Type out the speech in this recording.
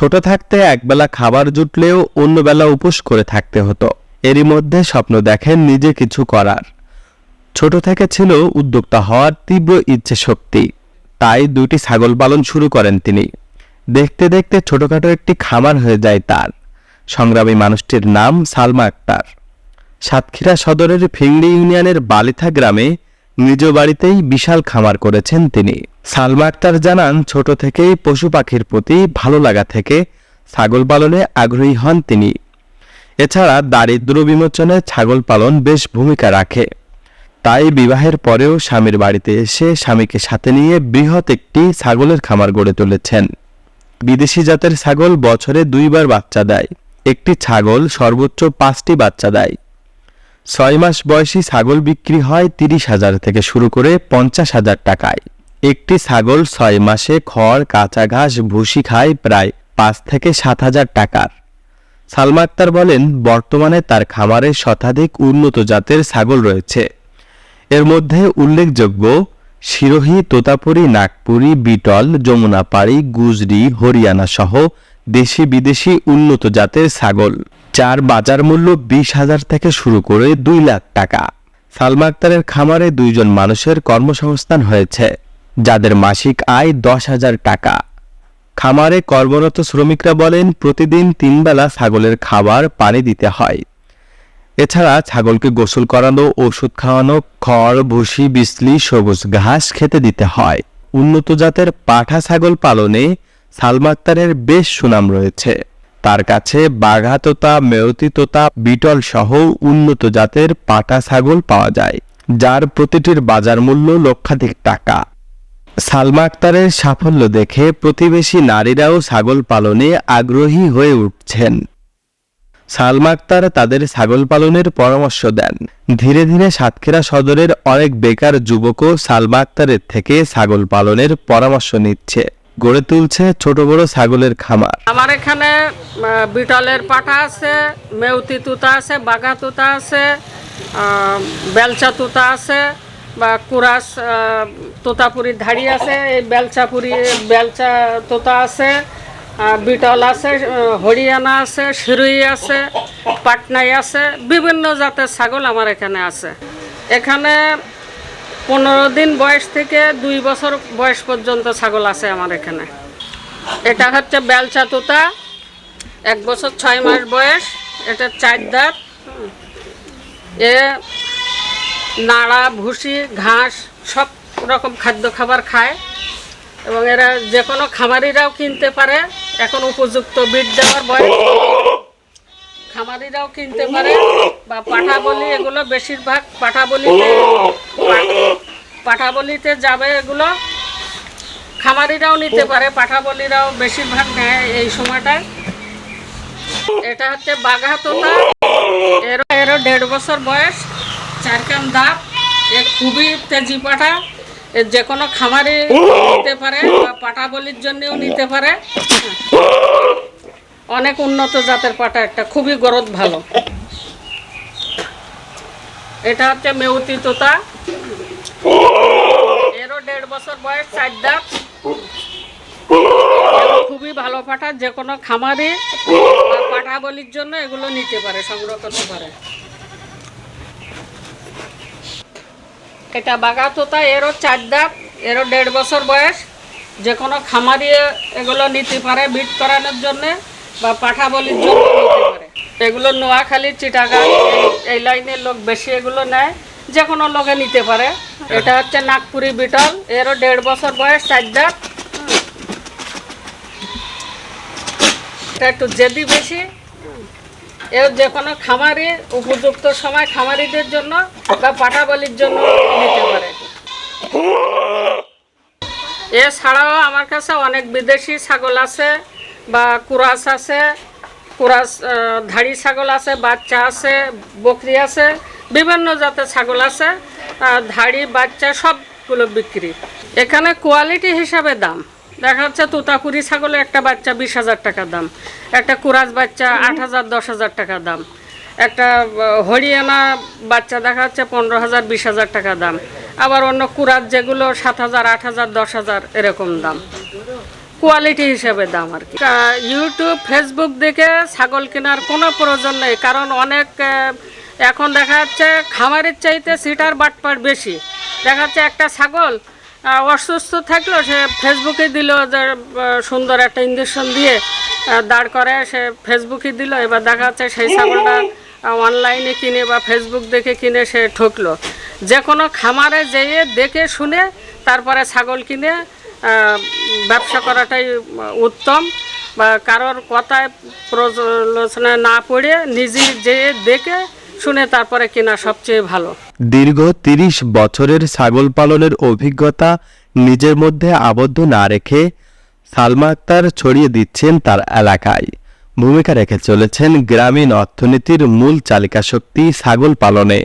ছোট থাকতে একবেলা খাবার জুটলেও অন্য বেলা উপোস করে থাকতে হতো। এরই মধ্যে স্বপ্ন দেখেন নিজে কিছু করার। ছোট থেকে ছিল উদ্যোক্তা হওয়ার তীব্র ইচ্ছে শক্তি। তাই দুইটি ছাগল পালন শুরু করেন তিনি। দেখতে দেখতে ছোটখাটো একটি খামার হয়ে যায় তার। সংগ্রামী মানুষটির নাম সালমা আক্তার। সাতক্ষীরা সদরের ফিংড়ি ইউনিয়নের বালিথা গ্রামে নিজ বাড়িতেই বিশাল খামার করেছেন তিনি। সালমা আক্তার জানান, ছোট থেকেই পশু পাখির প্রতি ভালো লাগা থেকে ছাগল পালনে আগ্রহী হন তিনি। এছাড়া দারিদ্র বিমোচনে ছাগল পালন বেশ ভূমিকা রাখে। তাই বিবাহের পরেও স্বামীর বাড়িতে এসে স্বামীকে সাথে নিয়ে বৃহৎ একটি ছাগলের খামার গড়ে তুলেছেন। বিদেশি জাতের ছাগল বছরে দুইবার বাচ্চা দেয়। একটি ছাগল সর্বোচ্চ পাঁচটি বাচ্চা দেয়। ছয় মাস বয়সী ছাগল বিক্রি হয় তিরিশ হাজার থেকে শুরু করে পঞ্চাশ হাজার টাকায়। একটি ছাগল ছয় মাসে খড়, কাঁচা ঘাস, ভুসি খায় প্রায় পাঁচ থেকে সাত হাজার টাকার। সালমা আক্তার বলেন, বর্তমানে তার খামারে শতাধিক উন্নত জাতের ছাগল রয়েছে। এর মধ্যে উল্লেখযোগ্য, শিরোহী, তোতাপুরি, নাগপুরি, বিটল, যমুনাপাড়ি, গুজরি, হরিয়ানা সহ দেশি বিদেশি উন্নত জাতের ছাগল, যার বাজার মূল্য বিশ হাজার থেকে শুরু করে দুই লাখ টাকা। সালমা আক্তারের খামারে দুইজন মানুষের কর্মসংস্থান হয়েছে, যাদের মাসিক আয় দশ হাজার টাকা। খামারে কর্মরত শ্রমিকরা বলেন, প্রতিদিন তিনবেলা ছাগলের খাবার পানি দিতে হয়। এছাড়া ছাগলকে গোসল করানো, ওষুধ খাওয়ানো, খড়, ভুসি, বিসলি, সবুজ ঘাস খেতে দিতে হয়। উন্নত জাতের পাঠা ছাগল পালনে সালমা আক্তারের বেশ সুনাম রয়েছে। তার কাছে বাঘা তোতা মেয়তি তোতা বিটল সহ উন্নত জাতের পাটা ছাগল পাওয়া যায়, যার প্রতিটির বাজার মূল্য লক্ষাধিক টাকা। সালমা আক্তারের সাফল্য দেখে প্রতিবেশী নারীরাও ছাগল পালনে আগ্রহী হয়ে উঠছেন। সালমা আক্তার তাদের ছাগল পালনের পরামর্শ দেন। ধীরে ধীরে সাতক্ষীরা সদরের অনেক বেকার যুবকও সালমা আক্তারের থেকে ছাগল পালনের পরামর্শ নিচ্ছে। গড়ে তুলছে ছোট বড় ছাগলের খামার। আমার এখানে বিটলের পাটা আছে, মেউতি তুতা আছে, বাঘা তুতা আছে বেলচা তুতা আছে, বা কুরাস তোতাপুরি ধাড়ি আছে, এই বেলচাপুরি বেলচা তোতা আছে বিটল আছে হরিয়ানা আছে শিরুই আছে, পাটনাই আছে, বিভিন্ন জাতের ছাগল আমার এখানে আছে। এখানে পনেরো দিন বয়স থেকে দুই বছর বয়স পর্যন্ত ছাগল আছে আমার এখানে। এটা হচ্ছে বেলচা তোতা, এক বছর ছয় মাস বয়স, এটা চার দাঁত। এ নাড়া, ভুসি, ঘাস, সব রকম খাদ্য খাবার খায় এবং এরা যে কোনো খামারিরাও কিনতে পারে। এখন উপযুক্ত বিট দেওয়ার বয়স। খামারিরাও কিনতে পারে। বা পাঠা বলি এগুলো বেশিরভাগ পাঠা বলিতে পাঠা বলিতে যাবে এগুলো। খামারিরাও নিতে পারে পাঠা বলিরাও বেশিরভাগ নেয় এই সময়টায়। এটা হচ্ছে বাঘা তোতা এরও দেড় বছর বয়স, চার কান দাঁত এ খুবই তেজি পাঠা। যে কোনো খামারি নিতে পারে বা পাঠা বলির জন্যও নিতে পারে। অনেক উন্নত জাতের পাঠা একটা, খুবই গরদ ভালো। এটা হচ্ছে মেউতি তোতা। এরও দেড় বছর বয়স চার দাঁত। খুবই ভালো পাঠা যে কোনো খামারে পাঠা বলির জন্য এগুলো নিতে পারে সংগ্রহ করতে পারে এটা বাঘা তোতা, এরও চার দাঁত, এরও দেড় বছর বয়স। যে কোনো খামারি এগুলো নিতে পারে, বিট করানোর জন্য। বা পাঠা বলির জন্য নিতে পারে। এগুলো নোয়াখালী, চিটাগাং, এই- লাইনের লোক বেশি এগুলো নেয়, যে কোনো লোকে নিতে পারে। এটা হচ্ছে নাগপুরি বিটল, এরও দেড় বছর বয়স চার এটা একটু জেদি বেশি। এর যে কোনো খামারি, উপযুক্ত সময় খামারিদের জন্য বা পাঠাবলির জন্য নিতে পারে। এছাড়াও আমার কাছে অনেক বিদেশি ছাগল আছে। বা কুরাস আছে কুরাস ধাড়ি ছাগল আছে বাচ্চা আছে বকরি আছে বিভিন্ন জাতের ছাগল আছে ধাড়ি বাচ্চা সবগুলো বিক্রি। এখানে কোয়ালিটি হিসাবে দাম। দেখা যাচ্ছে তোতাপুরি ছাগলে একটা বাচ্চা বিশ হাজার টাকা দাম একটা কুরাস বাচ্চা আট হাজার দশ হাজার টাকা দাম একটা হরিয়ানা বাচ্চা দেখা যাচ্ছে পনেরো হাজার বিশ হাজার টাকা দাম আবার অন্য কুরাত যেগুলো সাত হাজার আট হাজার দশ হাজার এরকম দাম। কোয়ালিটি হিসেবে দাম আর কি। ইউটিউব ফেসবুক দেখে ছাগল কেনার কোনো প্রয়োজন নেই, কারণ অনেক এখন দেখা যাচ্ছে খামারের চাইতে সিটার বাটপার বেশি। দেখা যাচ্ছে একটা ছাগল অসুস্থ থাকল সে ফেসবুকে দিল যে সুন্দর একটা ইঞ্জেকশন দিয়ে দাঁড় করে, সে ফেসবুকে দিল, এবার দেখা যাচ্ছে সেই ছাগলটা অনলাইনে কিনে বা ফেসবুক দেখে কিনে সে ঠকলো। যে কোনো খামারে যেয়ে দেখে শুনে, তারপরে ছাগল কিনে ব্যবসা করাটাই উত্তম বা কারোর কথায় প্রলোচনায় না পড়ে নিজে যেয়ে দেখে শুনে তারপরে কেনা সবচেয়ে ভালো। দীর্ঘ তিরিশ বছরের ছাগল পালনের অভিজ্ঞতা নিজের মধ্যে আবদ্ধ না রেখে সালমা আক্তার ছড়িয়ে দিচ্ছেন তার এলাকায়। ভূমিকা রেখে চলেছেন গ্রামীণ অর্থনীতির মূল চালিকা শক্তি ছাগল পালনে।